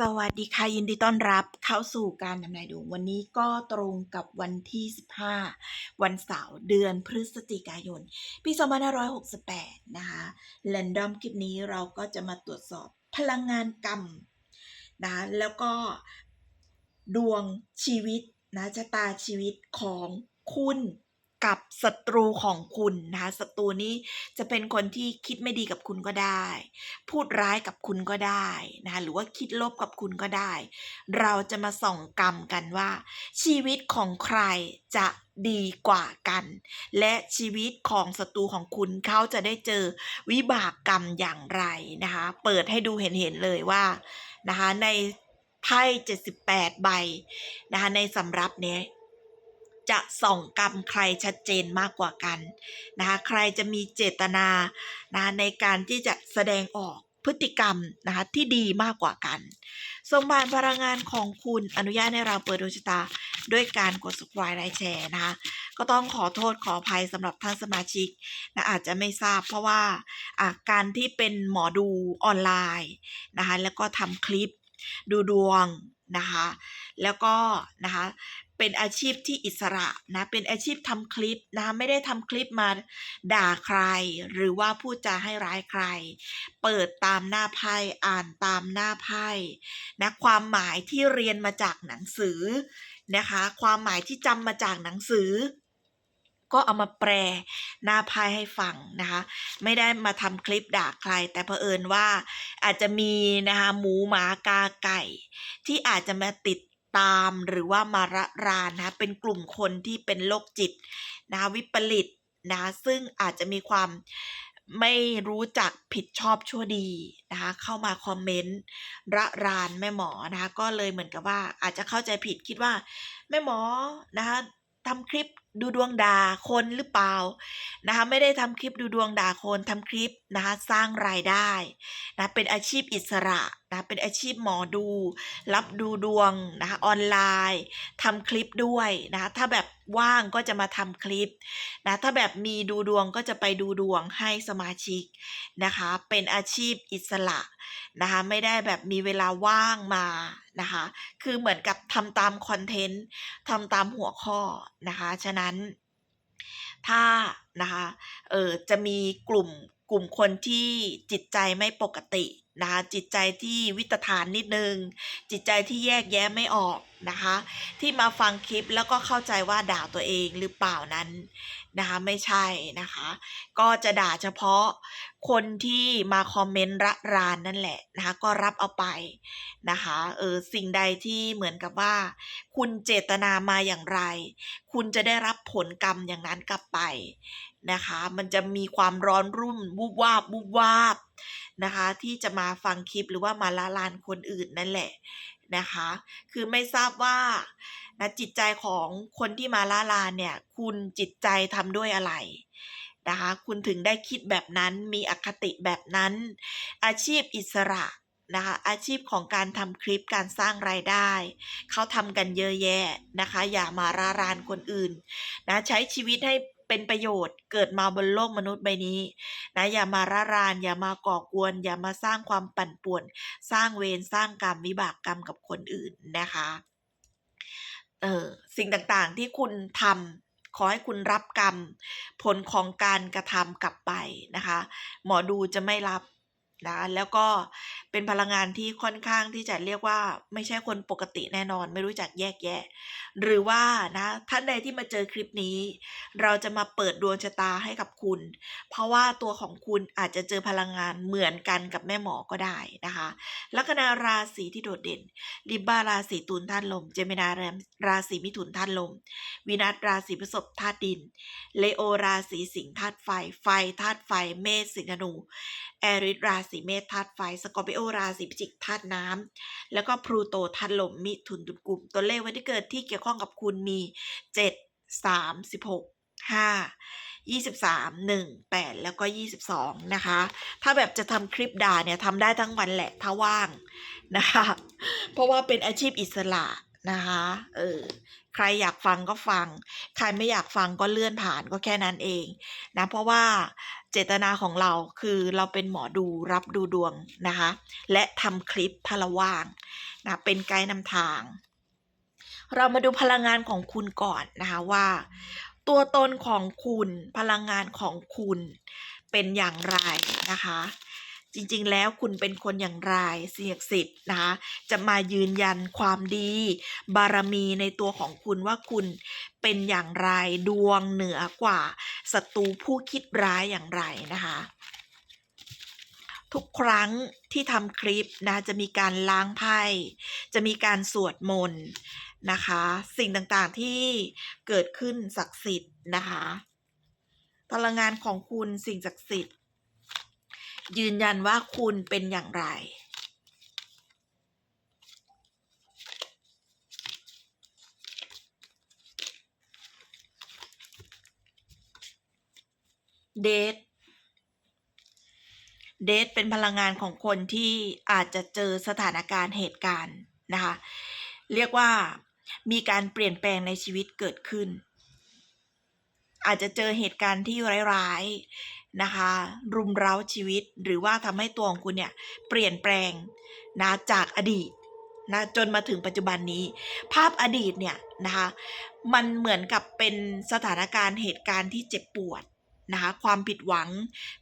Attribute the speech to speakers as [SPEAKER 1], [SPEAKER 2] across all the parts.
[SPEAKER 1] สวัสดีค่ะ ยินดีต้อนรับเข้าสู่การทำนายดวงวันนี้ก็ตรงกับวันที่ 15 วันเสาร์เดือนพฤศจิกายน ปี 2568 นะคะแรนดอมคลิปนี้เราก็จะมาตรวจสอบพลังงานกรรมนะแล้วก็ดวงชีวิตนะชะตาชีวิตของคุณ กับศัตรูของคุณนะคะศัตรูนี้จะเป็นคนที่คิดไม่ดีกับคุณก็ได้ พูดร้ายกับคุณก็ได้นะคะหรือว่าคิดลบกับคุณก็ได้ เราจะมาส่องกรรมกันว่า ชีวิตของใครจะดีกว่ากัน และชีวิตของศัตรูของคุณเขาจะได้เจอวิบากกรรมอย่างไรนะคะเปิดให้ดูเห็นๆเลยว่านะคะในไพ่78ใบนะคะในสำรับเนี้ย จะส่องกรรมใครชัดเจนมากกว่ากันนะคะใครจะมีเจตนานะะในการที่จะแสดงออกพฤติกรรมนะคะที่ดีมากกว่ากัน สมบัติพลังงานของคุณอนุญาตให้เราเปิดดวงชะตาด้วยการกด subscribe แลแชร์นะคะก็ต้องขอโทษขออภัยสำหรับท่านสมาชิกนะอาจจะไม่ทราบเพราะว่าอะการที่เป็นหมอดูออนไลน์นะคะแล้วก็ทำคลิปดูดวงนะคะแล้วก็นะคะ เป็นอาชีพที่อิสระนะเป็นอาชีพทำคลิปนะไม่ได้ทำคลิปมาด่าใคร หรือว่าพูดจาให้ร้ายใคร เปิดตามหน้าไพ่อ่านตามหน้าไพ่นะความหมายที่เรียนมาจากหนังสือนะคะ ความหมายที่จำมาจากหนังสือก็เอามาแปลหน้าไพ่ให้ฟังนะคะ ไม่ได้มาทำคลิปด่าใคร แต่เผอิญว่าอาจจะมีนะคะหมูหมากาไก่ ที่อาจจะมาติด ตามหรือว่ามาระรานนะคะเป็นกลุ่มคนที่เป็นโรคจิตนะวิปริตนะคะซึ่งอาจจะมีความไม่รู้จักผิดชอบชั่วดีนะคะเข้ามาคอมเมนต์ระรานแม่หมอนะคะก็เลยเหมือนกับว่าอาจจะเข้าใจผิดคิดว่าแม่หมอนะคะทำคลิป ดูดวงด่าคนหรือเปล่านะคะไม่ได้ทำคลิปดูดวงด่าคนทำคลิปนะคะสร้างรายได้นะเป็นอาชีพอิสระนะเป็นอาชีพหมอดู รับดูดวงนะคะออนไลน์ทำคลิปด้วยนะคะถ้าแบบว่างก็จะมาทำคลิปนะถ้าแบบมีดูดวงก็จะไปดูดวงให้สมาชิกนะคะเป็นอาชีพอิสระ นะคะไม่ได้แบบมีเวลาว่างมานะคะคือเหมือนกับทำตามคอนเทนต์ทำตามหัวข้อนะคะฉะนั้นถ้านะคะเออจะมีกลุ่มกลุ่มคนที่จิตใจไม่ปกตินะคะจิตใจที่วิตฐานนิดนึง จิตใจที่แยกแยะไม่ออก นะคะ ที่มาฟังคลิปแล้วก็เข้าใจว่าด่าตัวเองหรือเปล่านั้นนะคะไม่ใช่นะคะ ก็จะด่าเฉพาะคนที่มาคอมเมนต์ระรานนั่นแหละนะคะก็รับเอาไปนะคะเออสิ่งใดที่เหมือนกับว่า คุณเจตนามาอย่างไร คุณจะได้รับผลกรรมอย่างนั้นกลับไปนะคะ มันจะมีความร้อนรุ่มวูบวาบวูบวาบนะคะ ที่จะมาฟังคลิปหรือว่ามาละลานคนอื่นนั่นแหละ นะคะ คือไม่ทราบว่านะจิตใจของคนที่มาละลานเนี่ย คุณจิตใจทำด้วยอะไรนะคะ คุณถึงได้คิดแบบนั้นมีอคติแบบนั้น อาชีพอิสระนะคะอาชีพของการทำคลิปการสร้างรายได้ เขาทำกันเยอะแยะนะคะ อย่ามาระรานคนอื่นนะใช้ชีวิตให้ เป็นประโยชน์ เกิดมาบนโลกมนุษย์ใบนี้นะอย่ามาระราน อย่ามาก่อกวน อย่ามาสร้างความปั่นป่วน สร้างเวรสร้างกรรมวิบากกรรมกับคนอื่นนะคะเออสิ่งต่างๆที่คุณทำขอให้คุณรับกรรม ผลของการกระทำกลับไปนะคะ หมอดูจะไม่รับ นะแล้วก็เป็นพลังงานที่ค่อนข้างที่จะเรียกว่าไม่ใช่คนปกติแน่นอน ไม่รู้จักแยกแยะ หรือว่านะท่านใดที่มาเจอคลิปนี้ เราจะมาเปิดดวงชะตาให้กับคุณ เพราะว่าตัวของคุณอาจจะเจอพลังงานเหมือนกันกับแม่หมอก็ได้นะคะลัคนาราศีที่โดดเด่นลิบาราศีตุลธาตุลม เจมินาราศีมิถุนธาตุลม วินัสราศีพฤษภธาตุดิน เลโอราศีสิงห์ธาตุไฟ ไฟธาตุไฟ เมษสิงห์ธนู แอริสราศีเมษธาตุไฟ สกอร์ปิโอราศีพิจิกธาตุน้ำแล้วก็พลูโตธาตุลมมิถุนตุลกลุ่ม ตัวเลขวันที่เกิดที่เกี่ยวข้องกับคุณมี 7 3 16 5 23 1 8 แล้วก็ 22 นะคะ ถ้าแบบจะทำคลิปด่าเนี่ยทำได้ทั้งวันแหละถ้าว่างนะคะ เพราะว่าเป็นอาชีพอิสระนะคะ เออ ใครอยากฟังก็ฟัง ใครไม่อยากฟังก็เลื่อนผ่านก็แค่นั้นเองนะเพราะว่าเจตนาของเราคือเราเป็นหมอดูรับดูดวงนะคะ และทำคลิปพลว่างนะเป็นไกด์นำทาง เรามาดูพลังงานของคุณก่อนนะคะว่า ตัวตนของคุณพลังงานของคุณเป็นอย่างไรนะคะ จริงๆ แล้วคุณเป็นคนอย่างไรเสียกสิทธิ์นะคะจะมายืนยันความดี บารมีในตัวของคุณว่าคุณเป็นอย่างไรดวงเหนือกว่าศัตรูผู้คิดร้ายอย่างไรนะคะทุกครั้งที่ทำคลิปนะจะมีการล้างไพ่จะมีการสวดมนต์นะคะ สิ่งต่างๆที่เกิดขึ้นศักดิ์สิทธิ์นะคะพลังงานของคุณสิ่งศักดิ์สิทธิ์ ยืนยันว่าคุณเป็นอย่างไร เดทเดทเป็นพลังงานของคนที่อาจจะเจอสถานการณ์เหตุการณ์นะคะ เรียกว่ามีการเปลี่ยนแปลงในชีวิตเกิดขึ้น อาจจะเจอเหตุการณ์ที่ร้าย นะคะ รุมเร้าชีวิตหรือว่าทำให้ตัวของคุณเนี่ยเปลี่ยนแปลงนะจากอดีตนะจนมาถึงปัจจุบันนี้ ภาพอดีตเนี่ยนะคะมันเหมือนกับเป็นสถานการณ์เหตุการณ์ที่เจ็บปวดนะคะความผิดหวัง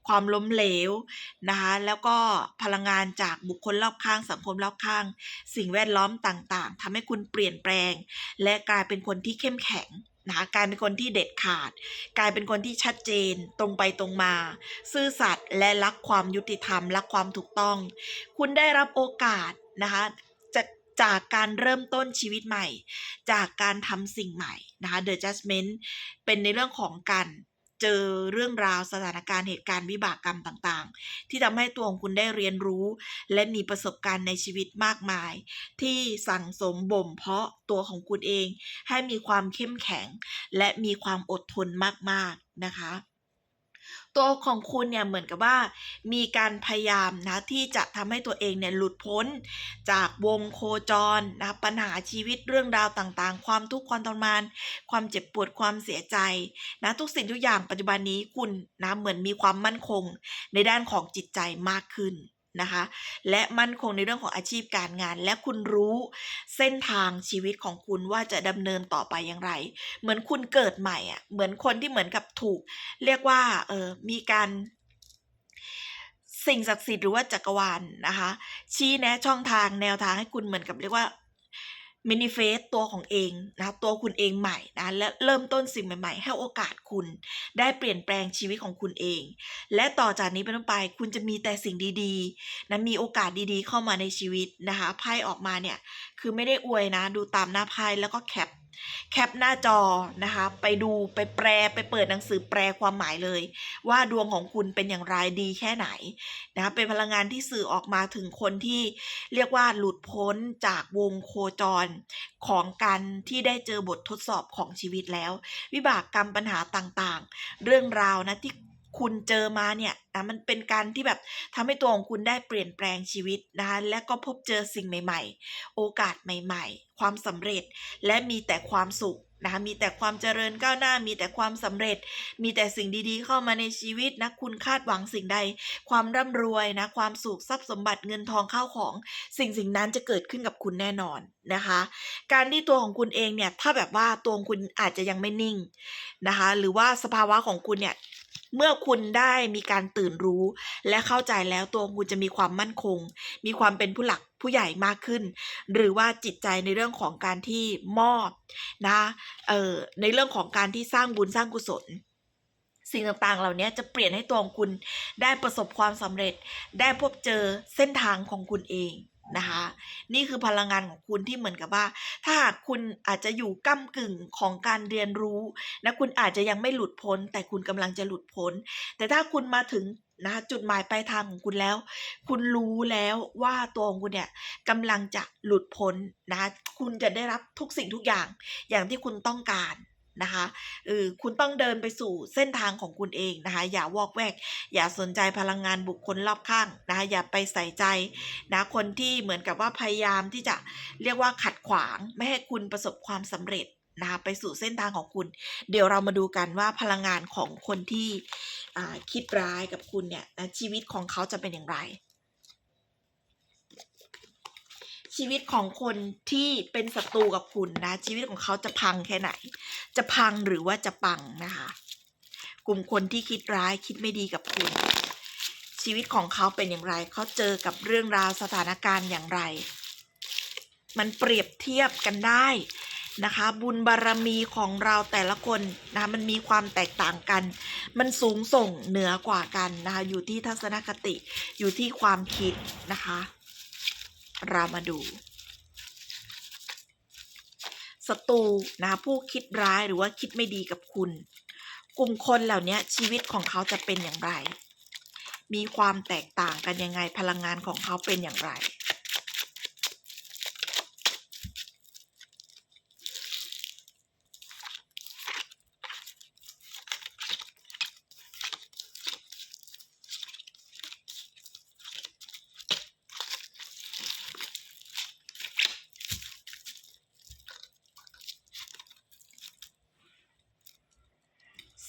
[SPEAKER 1] ความล้มเหลวนะคะแล้วก็พลังงานจากบุคคลรอบข้างสังคมรอบข้าง สิ่งแวดล้อมต่างๆทำให้คุณเปลี่ยนแปลง และกลายเป็นคนที่เข้มแข็ง นะกลายเป็นคนที่เด็ดขาด กลายเป็นคนที่ชัดเจนตรงไปตรงมา ซื่อสัตย์และรักความยุติธรรม รักความถูกต้อง คุณได้รับโอกาสนะคะจากจากการเริ่มต้นชีวิตใหม่ จากการทำสิ่งใหม่นะคะ The Judgment เป็นในเรื่องของการ เจอเรื่องราวสถานการณ์เหตุการณ์วิบากกรรมต่างๆ ที่ทำให้ตัวของคุณได้เรียนรู้ และมีประสบการณ์ในชีวิตมากมาย ที่สั่งสมบ่มเพาะตัวของคุณเอง ให้มีความเข้มแข็ง และมีความอดทนมากๆนะคะ ตัวของคุณเนี่ยเหมือนกับว่า มีการพยายามนะที่จะทำให้ตัวเองเนี่ยหลุดพ้น จากวงโคจรนะปัญหาชีวิตเรื่องราวต่างๆ ความทุกข์ความทรมาน ความเจ็บปวดความเสียใจนะทุกสิ่งทุกอย่างปัจจุบันนี้คุณนะเหมือนมีความมั่นคง ในด้านของจิตใจมากขึ้น นะคะและมั่นคงในเรื่องของอาชีพการงาน และคุณรู้เส้นทางชีวิตของคุณว่าจะดำเนินต่อไปอย่างไร เหมือนคุณเกิดใหม่อะเหมือนคนที่เหมือนกับถูก เรียกว่าเออมีการสิ่งศักดิ์สิทธิ์หรือว่าจักรวาลนะคะชี้แนะช่องทางแนวทางให้คุณเหมือนกับเรียกว่า มินิเฟสตัวของเองนะคะตัวคุณเองใหม่นะและเริ่มต้นสิ่งใหม่ ๆ ให้โอกาสคุณ ได้เปลี่ยนแปลงชีวิตของคุณเอง และต่อจากนี้เป็นต้นไปคุณจะมีแต่สิ่งดีๆนะมีโอกาสดีๆ เข้ามาในชีวิตนะคะไพ่ออกมาเนี่ยคือไม่ได้อวยนะดูตามหน้าไพ่แล้วก็แคป แคปหน้าจอนะคะ ไปดูไปแปลไปเปิดหนังสือแปลความหมายเลย ว่าดวงของคุณเป็นอย่างไรดีแค่ไหนนะคะเป็นพลังงานที่สื่อออกมาถึงคนที่เรียกว่าหลุดพ้นจากวงโคจรของการที่ได้เจอบททดสอบของชีวิตแล้ว วิบากกรรมปัญหาต่างๆ เรื่องราวนะที่ คุณเจอมาเนี่ยนะมันเป็นการที่แบบทำให้ตัวของคุณได้เปลี่ยนแปลงชีวิตนะคะและก็พบเจอสิ่งใหม่ ๆ โอกาสใหม่ ๆ ความสำเร็จและมีแต่ความสุขนะคะมีแต่ความเจริญก้าวหน้า มีแต่ความสำเร็จ มีแต่สิ่งดีๆ เข้ามาในชีวิตนะคุณคาดหวังสิ่งใด ความร่ำรวยนะความสุขทรัพย์สมบัติเงินทองเข้าของ สิ่งสิ่งนั้นจะเกิดขึ้นกับคุณแน่นอนนะคะ การที่ตัวของคุณเองเนี่ยถ้าแบบว่าตัวของคุณอาจจะยังไม่นิ่งนะคะหรือว่าสภาวะของคุณเนี่ย เมื่อคุณได้มีการตื่นรู้ และเข้าใจแล้วตัวคุณจะมีความมั่นคง มีความเป็นผู้หลักผู้ใหญ่มากขึ้น หรือว่าจิตใจในเรื่องของการที่มอบนะเอ่อในเรื่องของการที่สร้างบุญสร้างกุศลสิ่งต่างๆ เหล่านี้จะเปลี่ยนให้ตัวของคุณได้ประสบความสำเร็จ ได้พบเจอเส้นทางของคุณเอง นะคะ นี่คือพลังงานของคุณที่เหมือนกับว่า ถ้าหากคุณอาจจะอยู่ก้ากึ่งของการเรียนรู้นะคุณอาจจะยังไม่หลุดพ้น แต่คุณกำลังจะหลุดพ้น แต่ถ้าคุณมาถึงนะจุดหมายปลายทางของคุณแล้ว คุณรู้แล้วว่าตัวของคุณเนี่ยกำลังจะหลุดพ้นนะคุณจะได้รับทุกสิ่งทุกอย่างอย่างที่คุณต้องการ นะคะเออคุณต้องเดินไปสู่เส้นทางของคุณเองนะคะอย่าวอกแวก อย่าสนใจพลังงานบุคคลรอบข้างนะคะอย่าไปใส่ใจนะคนที่เหมือนกับว่าพยายามที่จะเรียกว่าขัดขวางไม่ให้คุณประสบความสำเร็จนะคะไปสู่เส้นทางของคุณ เดี๋ยวเรามาดูกันว่าพลังงานของคนที่คิดร้ายกับคุณเนี่ยนะชีวิตของเขาจะเป็นอย่างไร ชีวิตของคนที่เป็นศัตรูกับคุณนะ ชีวิตของเขาจะพังแค่ไหน จะพังหรือว่าจะปังนะคะ กลุ่มคนที่คิดร้ายคิดไม่ดีกับคุณ ชีวิตของเขาเป็นอย่างไร เขาเจอกับเรื่องราวสถานการณ์อย่างไร มันเปรียบเทียบกันได้นะคะ บุญบารรมีของเราแต่ละคนนะมันมีความแตกต่างกัน มันสูงส่งเหนือกว่ากันนะคะอยู่ที่ทัศนคติอยู่ที่ความคิดนะคะ เรามาดูศัตรูนะผู้คิดร้ายหรือว่าคิดไม่ดีกับคุณ กลุ่มคนเหล่านี้ชีวิตของเขาจะเป็นอย่างไร มีความแตกต่างกันยังไงพลังงานของเขาเป็นอย่างไร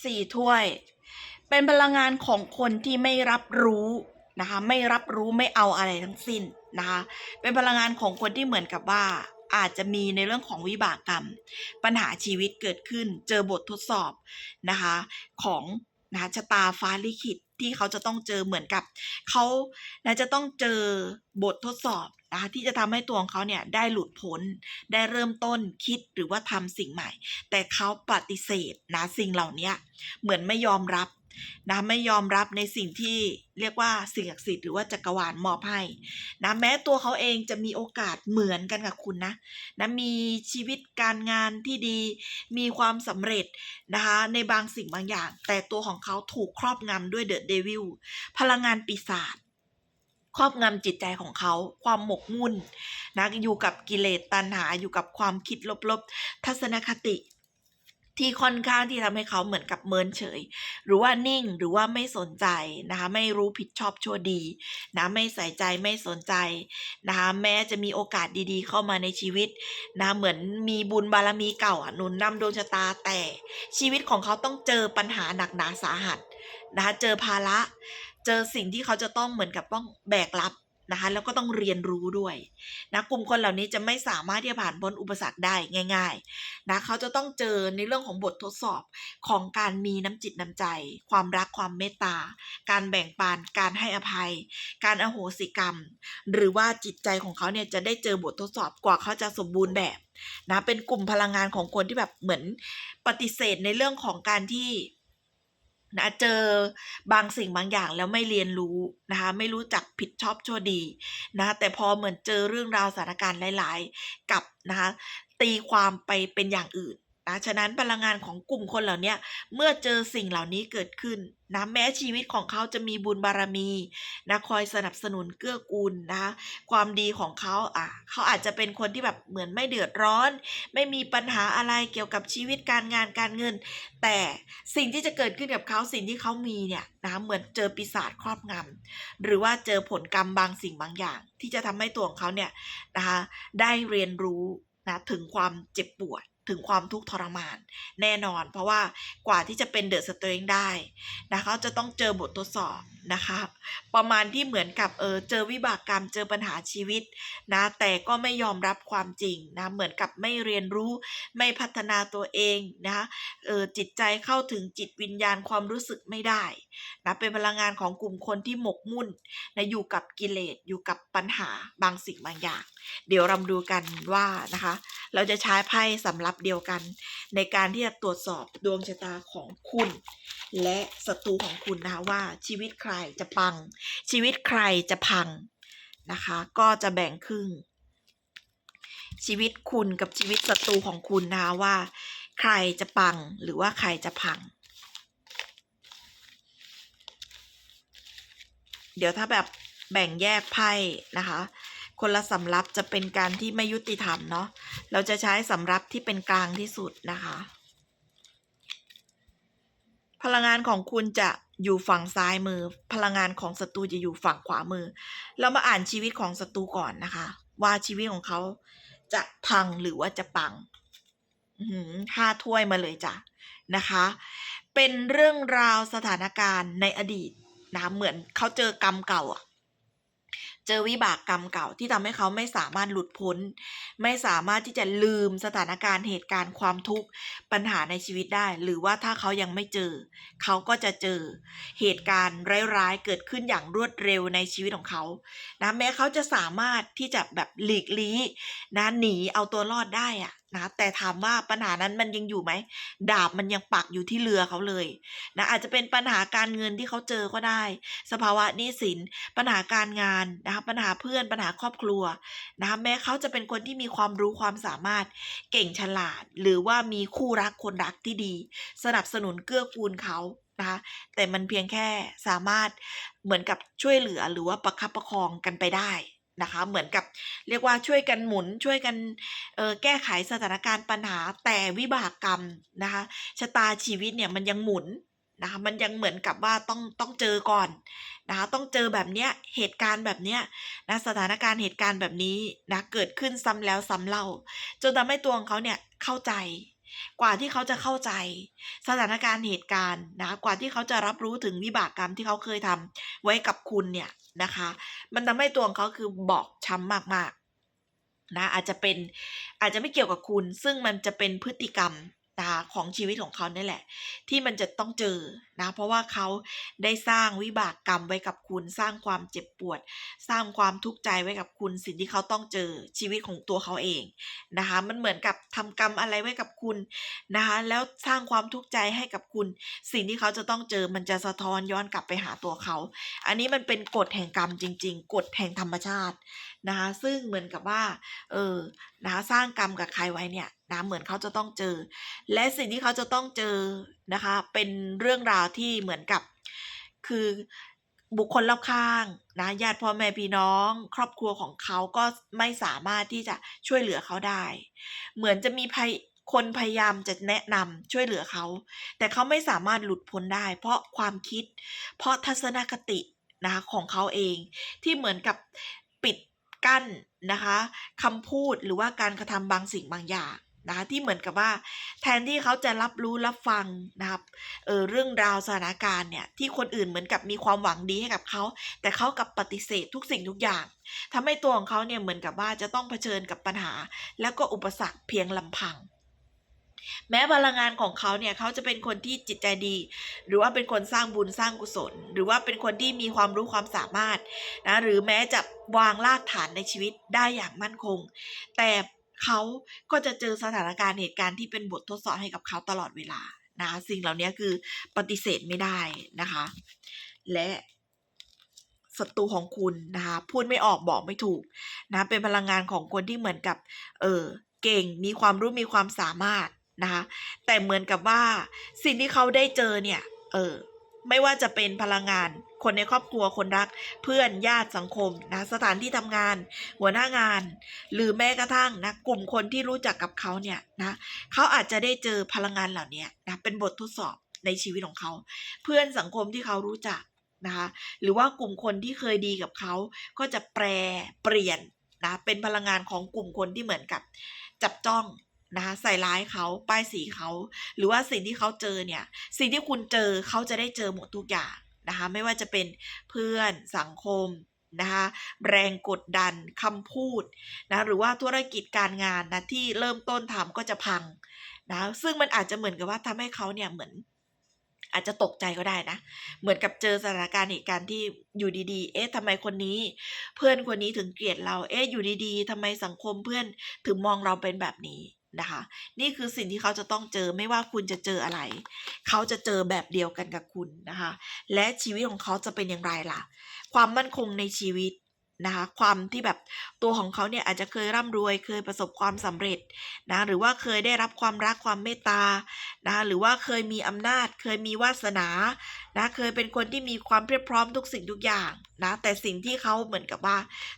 [SPEAKER 1] สี่ ถ้วย เป็นพลังงานของคนที่ไม่รับรู้นะคะ ไม่รับรู้ไม่เอาอะไรทั้งสิ้นนะคะ เป็นพลังงานของคนที่เหมือนกับว่าอาจจะมีในเรื่องของวิบากกรรม ปัญหาชีวิตเกิดขึ้น เจอบททดสอบนะคะ ของ นะชะตาฟ้าลิขิตที่เขาจะต้องเจอเหมือนกับเขานะจะต้องเจอบททดสอบนะคะที่จะทำให้ตัวของเขาเนี่ยได้หลุดพ้น ได้เริ่มต้นคิดหรือว่าทำสิ่งใหม่ แต่เขาปฏิเสธนะสิ่งเหล่านี้เหมือนไม่ยอมรับ นะไม่ยอมรับในสิ่งที่เรียกว่าสิ่งศักดิ์สิทธิ์หรือว่าจักรวาลมอบให้นะแม้ตัวเขาเองจะมีโอกาสเหมือนกันกับคุณนะนะมีชีวิตการงานที่ดี มีความสำเร็จนะคะในบางสิ่งบางอย่าง แต่ตัวของเขาถูกครอบงำด้วยเดอะเดวิลพลังงานปีศาจครอบงำจิตใจของเขา ความหมกมุ่นนะอยู่กับกิเลสตัณหาอยู่กับความคิดลบๆ ทัศนคติ ที่ค่อนข้างที่ทำให้เขาเหมือนกับเมินเฉย หรือว่านิ่งหรือว่าไม่สนใจนะคะ ไม่รู้ผิดชอบชั่วดีนะไม่ใส่ใจไม่สนใจนะคะแม้จะมีโอกาสดีๆ เข้ามาในชีวิตนะเหมือนมีบุญบารมีเก่าหนุนนำดวงชะตาแต่ชีวิตของเขาต้องเจอปัญหาหนักหนาสาหัสนะคะเจอภาระ เจอสิ่งที่เขาจะต้องเหมือนกับต้องแบกรับ นะคะแล้วก็ต้องเรียนรู้ด้วยนะกลุ่มคนเหล่านี้จะไม่สามารถที่จะผ่านพ้นอุปสรรคได้ง่ายๆนะเขาจะต้องเจอในเรื่องของบททดสอบของการมีน้ำจิตน้ำใจ ความรักความเมตตา การแบ่งปันการให้อภัย การอโหสิกรรม หรือว่าจิตใจของเขาเนี่ยจะได้เจอบททดสอบกว่าเขาจะสมบูรณ์แบบนะเป็นกลุ่มพลังงานของคนที่แบบเหมือนปฏิเสธในเรื่องของการที่ นะเจอบางสิ่งบางอย่างแล้วไม่เรียนรู้นะคะไม่รู้จักผิดชอบชั่วดีนะคะแต่พอเหมือนเจอเรื่องราวสถานการณ์หลาย ๆ กับนะคะตีความไปเป็นอย่างอื่น นะฉะนั้นพลังงานของกลุ่มคนเหล่านี้เมื่อเจอสิ่งเหล่านี้เกิดขึ้นนะแม้ชีวิตของเขาจะมีบุญบารมีนะคอยสนับสนุนเกื้อกูลนะความดีของเขาอะเขาอาจจะเป็นคนที่แบบเหมือนไม่เดือดร้อน ไม่มีปัญหาอะไรเกี่ยวกับชีวิตการงานการเงิน แต่สิ่งที่จะเกิดขึ้นกับเขาสิ่งที่เขามีเนี่ยนะเหมือนเจอปีศาจครอบงำหรือว่าเจอผลกรรมบางสิ่งบางอย่าง ที่จะทำให้ตัวของเขาเนี่ยนะคะได้เรียนรู้นะถึงความเจ็บปวด ถึงความทุกข์ทรมาน แน่นอน เพราะว่ากว่าที่จะเป็นเดอะสเตรงได้นะเขาจะต้องเจอบททดสอบนะคะประมาณที่เหมือนกับเออเจอวิบากกรรมเจอปัญหาชีวิตนะแต่ก็ไม่ยอมรับความจริงนะเหมือนกับไม่เรียนรู้ไม่พัฒนาตัวเองนะคะเออจิตใจเข้าถึงจิตวิญญาณความรู้สึกไม่ได้นะเป็นพลังงานของกลุ่มคนที่หมกมุ่นนะอยู่กับกิเลสอยู่กับปัญหาบางสิ่งบางอย่าง เดี๋ยวเราดูกันว่านะคะ เราจะใช้ไพ่สำรับเดียวกัน ในการที่จะตรวจสอบดวงชะตาของคุณ และศัตรูของคุณนะคะว่าชีวิตใครจะปัง ชีวิตใครจะพังนะคะ ก็จะแบ่งครึ่งชีวิตคุณกับชีวิตศัตรูของคุณนะคะว่า ใครจะปังหรือว่าใครจะพัง เดี๋ยวถ้าแบบแบ่งแยกไพ่นะคะ คนละสำรับจะเป็นการที่ไม่ยุติธรรมเนาะเราจะใช้สำรับที่เป็นกลางที่สุดนะคะ พลังงานของคุณจะอยู่ฝั่งซ้ายมือ พลังงานของศัตรูจะอยู่ฝั่งขวามือ เรามาอ่านชีวิตของศัตรูก่อนนะคะ ว่าชีวิตของเขาจะพังหรือว่าจะปังห้าถ้วยมาเลยจ้ะนะคะ เป็นเรื่องราวสถานการณ์ในอดีต นะเหมือนเขาเจอกรรมเก่าอะเจอวิบากกรรมเก่าที่ทำให้เขาไม่สามารถหลุดพ้น ไม่สามารถที่จะลืมสถานการณ์เหตุการณ์ความทุกข์ปัญหาในชีวิตได้ หรือว่าถ้าเขายังไม่เจอ เขาก็จะเจอเหตุการณ์ร้ายๆเกิดขึ้นอย่างรวดเร็วในชีวิตของเขานะแม้เขาจะสามารถที่จะแบบหลีกลี้นะหนีเอาตัวรอดได้อะ นะแต่ถามว่าปัญหานั้นมันยังอยู่ไหม ดาบมันยังปักอยู่ที่เรือเขาเลยนะอาจจะเป็นปัญหาการเงินที่เขาเจอก็ได้ สภาวะหนี้สิน ปัญหาการงานนะคะปัญหาเพื่อนปัญหาครอบครัวนะคะแม้เขาจะเป็นคนที่มีความรู้ความสามารถเก่งฉลาด หรือว่ามีคู่รักคนรักที่ดี สนับสนุนเกื้อกูลเขานะคะแต่มันเพียงแค่สามารถเหมือนกับช่วยเหลือหรือว่าประคับประคองกันไปได้ นะคะ เหมือนกับเรียกว่าช่วยกันหมุนช่วยกันแก้ไขสถานการณ์ปัญหาแต่วิบากกรรมนะคะชะตาชีวิตเนี่ยมันยังหมุนนะคะมันยังเหมือนกับว่าต้องต้องเจอก่อนนะคะต้องเจอแบบเนี้ยเหตุการณ์แบบเนี้ยนะสถานการณ์เหตุการณ์แบบนี้นะเกิดขึ้นซ้ำแล้วซ้ำเล่าจนทำให้ตัวของเขาเนี่ยเข้าใจ กว่าที่เขาจะเข้าใจ สถานการณ์เหตุการณ์นะกว่าที่เขาจะรับรู้ถึงวิบากกรรมที่เขาเคยทำไว้กับคุณเนี่ยนะคะ มันทำให้ตัวของเขาคือบอกช้ำมากๆนะอาจจะเป็นอาจจะไม่เกี่ยวกับคุณ ซึ่งมันจะเป็นพฤติกรรม นะคะของชีวิตของเขานี่แหละ ที่มันจะต้องเจอนะเพราะว่าเขาได้สร้างวิบากกรรมไว้กับคุณ สร้างความเจ็บปวด สร้างความทุกข์ใจไว้กับคุณ สิ่งที่เขาต้องเจอชีวิตของตัวเขาเองนะคะมันเหมือนกับทำกรรมอะไรไว้กับคุณนะคะแล้วสร้างความทุกข์ใจให้กับคุณ สิ่งที่เขาจะต้องเจอมันจะสะท้อนย้อนกลับไปหาตัวเขา อันนี้มันเป็นกฎแห่งกรรมจริง ๆ กฎแห่งธรรมชาติ นะคะซึ่งเหมือนกับว่าเออนะคะสร้างกรรมกับใครไว้เนี่ยนะเหมือนเขาจะต้องเจอ และสิ่งที่เขาจะต้องเจอนะคะเป็นเรื่องราวที่เหมือนกับคือบุคคลรอบข้างนะญาติพ่อแม่พี่น้อง ครอบครัวของเขาก็ไม่สามารถที่จะช่วยเหลือเขาได้ เหมือนจะมีภัยคนพยายามจะแนะนำช่วยเหลือเขา แต่เขาไม่สามารถหลุดพ้นได้ เพราะความคิด เพราะทัศนคตินะของเขาเองที่เหมือนกับปิด กั้นนะคะคำพูดหรือว่าการกระทำบางสิ่งบางอย่างนะคะที่เหมือนกับว่าแทนที่เขาจะรับรู้รับฟังนะครับเออเรื่องราวสถานการณ์เนี่ยที่คนอื่นเหมือนกับมีความหวังดีให้กับเขา แต่เขากับปฏิเสธทุกสิ่งทุกอย่างทำให้ตัวของเขาเนี่ยเหมือนกับว่าจะต้องเผชิญกับปัญหา แล้วก็อุปสรรคเพียงลำพัง แม้พลังงานของเขาเนี่ยเขาจะเป็นคนที่จิตใจดี หรือว่าเป็นคนสร้างบุญสร้างกุศล หรือว่าเป็นคนที่มีความรู้ความสามารถนะหรือแม้จะวางรากฐานในชีวิตได้อย่างมั่นคง แต่เขาก็จะเจอสถานการณ์เหตุการณ์ที่เป็นบททดสอบให้กับเขาตลอดเวลานะสิ่งเหล่านี้คือปฏิเสธไม่ได้นะคะ และศัตรูของคุณนะคะพูดไม่ออกบอกไม่ถูกนะเป็นพลังงานของคนที่เหมือนกับเออเก่งมีความรู้มีความสามารถ นะคะแต่เหมือนกับว่าสิ่งที่เขาได้เจอเนี่ยเออไม่ว่าจะเป็นพลังงาน คนในครอบครัวคนรัก เพื่อนญาติสังคมนะสถานที่ทำงาน หัวหน้างาน หรือแม้กระทั่งนะกลุ่มคนที่รู้จักกับเขาเนี่ยนะเขาอาจจะได้เจอพลังงานเหล่านี้นะเป็นบททดสอบในชีวิตของเขา เพื่อนสังคมที่เขารู้จักนะคะหรือว่ากลุ่มคนที่เคยดีกับเขา ก็จะแปรเปลี่ยนนะเป็นพลังงานของกลุ่มคนที่เหมือนกับจับจ้อง นะคะใส่ร้ายเขาป้ายสีเขา หรือว่าสิ่งที่เขาเจอเนี่ย สิ่งที่คุณเจอเขาจะได้เจอหมดทุกอย่างนะคะไม่ว่าจะเป็นเพื่อนสังคมนะคะแรงกดดันคำพูดนะหรือว่าธุรกิจการงานนะที่เริ่มต้นทำก็จะพังนะซึ่งมันอาจจะเหมือนกับว่าทำให้เขาเนี่ยเหมือนอาจจะตกใจก็ได้นะ เหมือนกับเจอสถานการณ์เหตุการณ์ที่อยู่ดีๆ เอ๊ะทำไมคนนี้ เพื่อนคนนี้ถึงเกลียดเรา เอ๊ะอยู่ดีๆทำไมสังคมเพื่อนถึงมองเราเป็นแบบนี้ นะคะ นี่คือสิ่งที่เขาจะต้องเจอไม่ว่าคุณจะเจออะไร เขาจะเจอแบบเดียวกันกับคุณนะคะ และชีวิตของเขาจะเป็นอย่างไรล่ะ ความมั่นคงในชีวิต นะคะความที่แบบตัวของเขาเนี่ยอาจจะเคยร่ำรวยเคยประสบความสำเร็จนะหรือว่าเคยได้รับความรักความเมตตานะหรือว่าเคยมีอำนาจ เคยมีวาสนานะเคยเป็นคนที่มีความเพียบพร้อมทุกสิ่งทุกอย่างนะแต่สิ่งที่เขาเหมือนกับว่า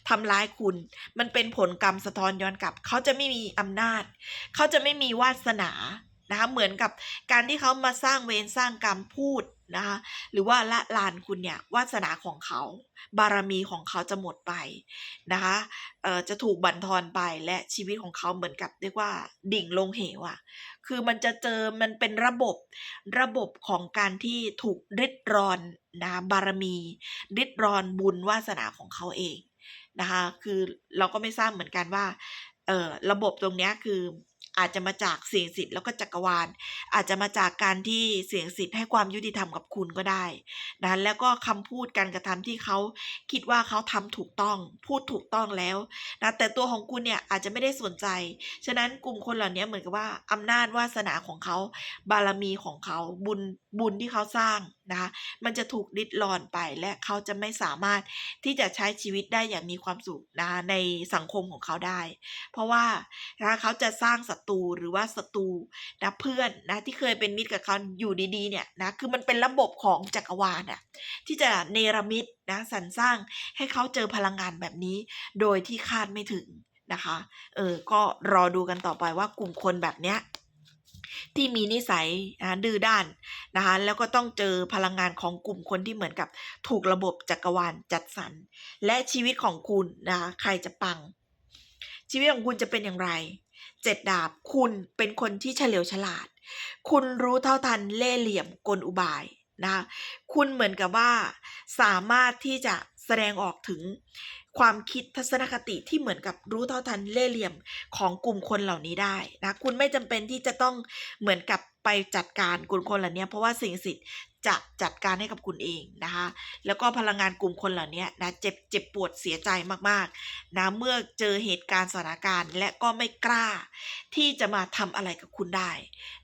[SPEAKER 1] ทำร้ายคุณ มันเป็นผลกรรมสะท้อนย้อนกลับ เขาจะไม่มีอำนาจ เขาจะไม่มีวาสนานะคะเหมือนกับการที่เขามาสร้างเวรสร้างกรรมพูด นะคะหรือว่าละลานคุณเนี่ยวาสนาของเขา บารมีของเขาจะหมดไปนะคะเอ่อจะถูกบั่นทอนไปและชีวิตของเขาเหมือนกับเรียกว่าดิ่งลงเหวอะคือมันจะเจอมันเป็นระบบระบบของการที่ถูกริดรอนนะบารมี ริดรอนบุญวาสนาของเขาเองนะคะคือเราก็ไม่ทราบเหมือนกันว่าเอ่อระบบตรงเนี้ยคือ อาจจะมาจากเสียงสิทธิ์แล้วก็จักรวาล อาจจะมาจากการที่เสียงสิทธิ์ให้ความยุติธรรมกับคุณก็ได้นะแล้วก็คำพูดการกระทำที่เขาคิดว่าเขาทำถูกต้อง พูดถูกต้องแล้วนะแต่ตัวของคุณเนี่ยอาจจะไม่ได้สนใจ ฉะนั้นกลุ่มคนเหล่านี้เหมือนกับว่าอำนาจวาสนาของเขา บารมีของเขาบุญบุญที่เขาสร้างนะคะมันจะถูกดิดรอนไปและเขาจะไม่สามารถที่จะใช้ชีวิตได้อย่างมีความสุขนะคะในสังคมของเขาได้ เพราะว่านะคะเขาจะสร้างศัตรูหรือว่าศัตรูนะเพื่อนนะที่เคยเป็นมิตรกับเขาอยู่ดีๆเนี่ยนะคือมันเป็นระบบของจักรวาลอะที่จะเนรมิตนะสรรสร้างให้เขาเจอพลังงานแบบนี้ โดยที่คาดไม่ถึงนะคะเออก็รอดูกันต่อไปว่ากลุ่มคนแบบเนี้ย ที่มีนิสัยนะดื้อด้านนะคะแล้วก็ต้องเจอพลังงานของกลุ่มคนที่เหมือนกับถูกระบบจักรวาลจัดสรร และชีวิตของคุณนะคะใครจะปัง ชีวิตของคุณจะเป็นอย่างไรเจ็ดดาบคุณเป็นคนที่เฉลียวฉลาด คุณรู้เท่าทันเล่เหลี่ยมกลอุบายนะคะคุณเหมือนกับว่าสามารถที่จะแสดงออกถึง ความคิดทัศนคติที่เหมือนกับรู้เท่าทันเล่เหลี่ยมของกลุ่มคนเหล่านี้ได้นะคุณไม่จำเป็นที่จะต้องเหมือนกับไปจัดการกลุ่มคนเหล่านี้เพราะว่าสิ่งศักดิ์สิทธิ์ จะจัดการให้กับคุณเองนะคะ แล้วก็พลังงานกลุ่มคนเหล่านี้นะเจ็บเจ็บปวดเสียใจมากๆนะเมื่อเจอเหตุการณ์สถานการณ์ และก็ไม่กล้า ที่จะมาทำอะไรกับคุณได้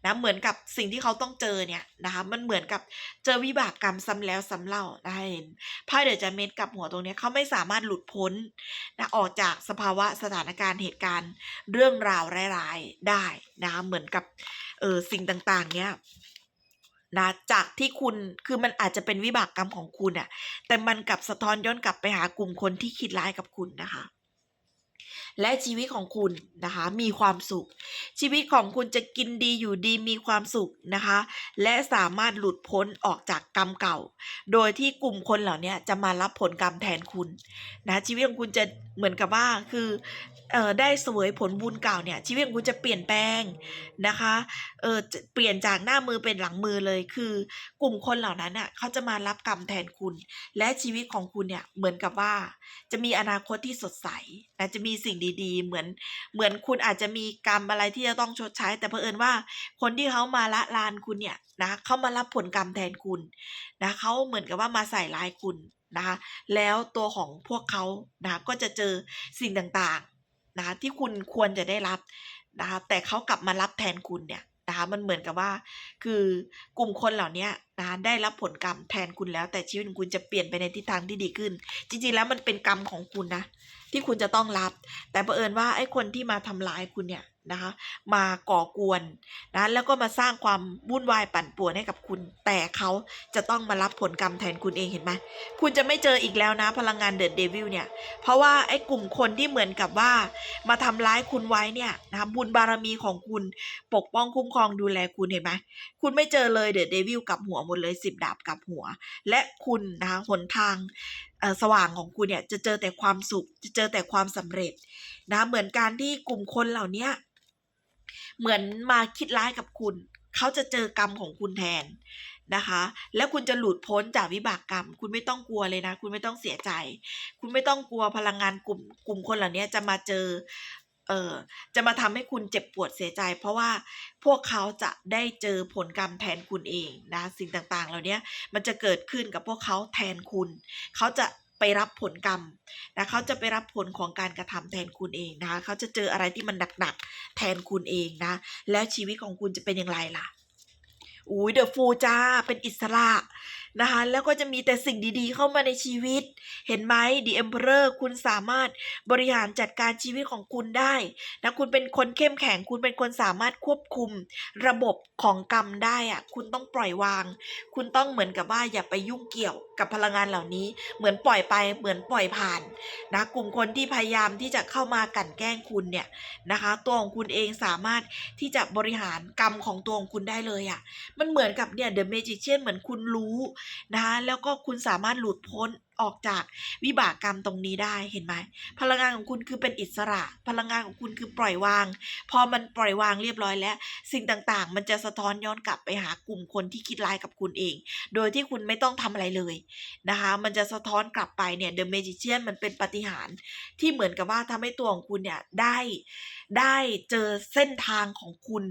[SPEAKER 1] นะเหมือนกับสิ่งที่เขาต้องเจอเนี่ยนะคะมันเหมือนกับเจอวิบากกรรมซ้ำแล้วซ้ำเล่านะคะเห็นไพ่เดอะจาเมนกับหัวตรงนี้เขาไม่สามารถหลุดพ้นนะออกจากสภาวะสถานการณ์เหตุการณ์เรื่องราวร้ายๆได้นะคะเหมือนกับเออสิ่งต่างๆเนี้ย นะจากที่คุณคือมันอาจจะเป็นวิบากกรรมของคุณอะแต่มันกลับสะท้อนย้อนกลับไปหากลุ่มคนที่คิดร้ายกับคุณนะคะ และชีวิตของคุณนะคะมีความสุข ชีวิตของคุณจะกินดีอยู่ดีมีความสุขนะคะ และสามารถหลุดพ้นออกจากกรรมเก่า โดยที่กลุ่มคนเหล่านี้จะมารับผลกรรมแทนคุณนะชีวิตของคุณจะเหมือนกับว่าคือเอ่อได้เสวยผลบุญเก่าเนี่ยชีวิตของคุณจะเปลี่ยนแปลงนะคะเออจะเปลี่ยนจากหน้ามือเป็นหลังมือเลยคือ กลุ่มคนเหล่านั้นน่ะเขาจะมารับกรรมแทนคุณ และชีวิตของคุณเนี่ยเหมือนกับว่า จะมีอนาคตที่สดใสนะจะมีสิ่งดีๆ เหมือนเหมือนคุณอาจจะมีกรรมอะไรที่จะต้องชดใช้ แต่เผอิญว่าคนที่เขามาละลานคุณเนี่ยนะเขามารับผลกรรมแทนคุณนะเขาเหมือนกับว่ามาใส่ร้ายคุณนะคะแล้วตัวของพวกเขานะก็จะเจอสิ่งต่างๆนะคะที่คุณควรจะได้รับนะคะแต่เขากลับมารับแทนคุณเนี่ย นะคะมันเหมือนกับว่า คือกลุ่มคนเหล่านี้นะคะได้รับผลกรรมแทนคุณแล้ว แต่ชีวิตของคุณจะเปลี่ยนไปในทิศทางที่ดีขึ้น จริงๆแล้วมันเป็นกรรมของคุณนะที่คุณจะต้องรับ แต่เผอิญว่าไอ้คนที่มาทำร้ายคุณเนี่ย นะคะมาก่อกวนนะแล้วก็มาสร้างความวุ่นวายปั่นป่วนให้กับคุณ แต่เขาจะต้องมารับผลกรรมแทนคุณเองเห็นไหมคุณจะไม่เจออีกแล้วนะพลังงานเดอะเดวิลเนี่ย เพราะว่าไอ้กลุ่มคนที่เหมือนกับว่า มาทำร้ายคุณไว้เนี่ยนะบุญบารมีของคุณปกป้องคุ้มครองดูแลคุณเห็นไหมคุณไม่เจอเลยเดอะเดวิลกับหัวหมดเลยสิบดาบกับหัว และคุณนะคะหนทางสว่างของคุณเนี่ยจะเจอแต่ความสุขจะเจอแต่ความสำเร็จนะเหมือนการที่กลุ่มคนเหล่านี้ เหมือนมาคิดร้ายกับคุณ เขาจะเจอกรรมของคุณแทนนะคะ แล้วคุณจะหลุดพ้นจากวิบากกรรม คุณไม่ต้องกลัวเลยนะ คุณไม่ต้องเสียใจ คุณไม่ต้องกลัวพลังงานกลุ่มกลุ่มคนเหล่านี้จะมาเจอเออจะมาทำให้คุณเจ็บปวดเสียใจ เพราะว่าพวกเขาจะได้เจอผลกรรมแทนคุณเองนะสิ่งต่างๆ เหล่านี้มันจะเกิดขึ้นกับพวกเขาแทนคุณ เขาจะ ไปรับผลกรรมนะเขาจะไปรับผลของการกระทำแทนคุณเองนะคะเขาจะเจออะไรที่มันหนักๆแทนคุณเองนะ แล้วชีวิตของคุณจะเป็นอย่างไรล่ะอุ้ยเดอะฟูจ้าเป็นอิสระนะคะแล้วก็จะมีแต่สิ่งดีๆ เข้ามาในชีวิต เห็นไหม The Emperor คุณสามารถบริหารจัดการชีวิตของคุณได้นะคุณเป็นคนเข้มแข็ง คุณเป็นคนสามารถควบคุมระบบของกรรมได้อะคุณต้องปล่อยวาง คุณต้องเหมือนกับว่าอย่าไปยุ่งเกี่ยวกับพลังงานเหล่านี้ เหมือนปล่อยไปเหมือนปล่อยผ่านนะกลุ่มคนที่พยายามที่จะเข้ามากันแกล้งคุณเนี่ยนะคะตัวของคุณเองสามารถที่จะบริหารกรรมของตัวของคุณได้เลยอะมันเหมือนกับเนี่ย The Magician เหมือนคุณรู้นะคะแล้วก็คุณสามารถหลุดพ้นออกจากวิบากกรรมตรงนี้ได้เห็นไหมพลังงานของคุณคือเป็นอิสระ พลังงานของคุณคือปล่อยวาง พอมันปล่อยวางเรียบร้อยแล้ว สิ่งต่างๆ มันจะสะท้อนย้อนกลับไปหากลุ่มคนที่คิดร้ายกับคุณเอง โดยที่คุณไม่ต้องทำอะไรเลยนะคะมันจะสะท้อนกลับไปเนี่ย The Magician มันเป็นปาฏิหารย์ที่เหมือนกับว่าทำให้ตัวของคุณเนี่ยได้ได้เจอเส้นทางของคุณ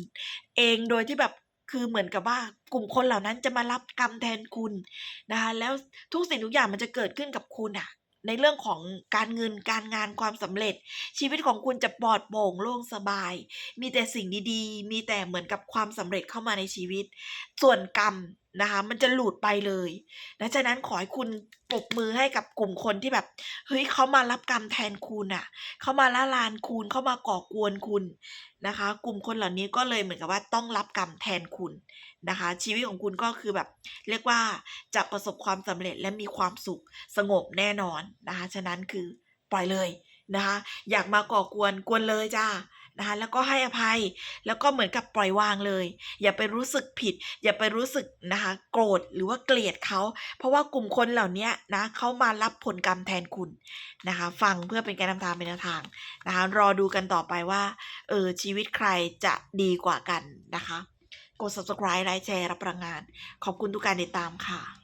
[SPEAKER 1] เองโดยที่แบบ คือเหมือนกับว่ากลุ่มคนเหล่านั้นจะมารับกรรมแทนคุณนะคะแล้วทุกสิ่งทุกอย่างมันจะเกิดขึ้นกับคุณอะในเรื่องของการเงินการงานความสำเร็จ ชีวิตของคุณจะปลอดโปร่งโล่งสบาย มีแต่สิ่งดีๆ มีแต่เหมือนกับความสำเร็จเข้ามาในชีวิต ส่วนกรรมนะคะมันจะหลุดไปเลยดังนั้นขอให้คุณปรบมือให้กับกลุ่มคนที่แบบ เฮ้ยเขามารับกรรมแทนคุณอะเขามาละลานคุณเขามาก่อกวนคุณนะคะ กลุ่มคนเหล่านี้ก็เลยเหมือนกับว่าต้องรับกรรมแทนคุณนะคะ ชีวิตของคุณก็คือแบบ เรียกว่าจะประสบความสำเร็จและมีความสุขสงบแน่นอนนะคะ ฉะนั้นคือปล่อยเลยนะคะ อยากมาก่อกวนกวนเลยจ้า นะคะแล้วก็ให้อภัยแล้วก็เหมือนกับปล่อยวางเลย อย่าไปรู้สึกผิด อย่าไปรู้สึกนะคะโกรธหรือว่าเกลียดเขาเพราะว่ากลุ่มคนเหล่านี้นะเขามารับผลกรรมแทนคุณนะคะ ฟังเพื่อเป็นการนำทางเป็นแนวทางนะคะรอดูกันต่อไปว่าเออชีวิตใครจะดีกว่ากันนะคะ กด subscribe ไลค์แชร์รับพลังงาน ขอบคุณทุกการติดตามค่ะ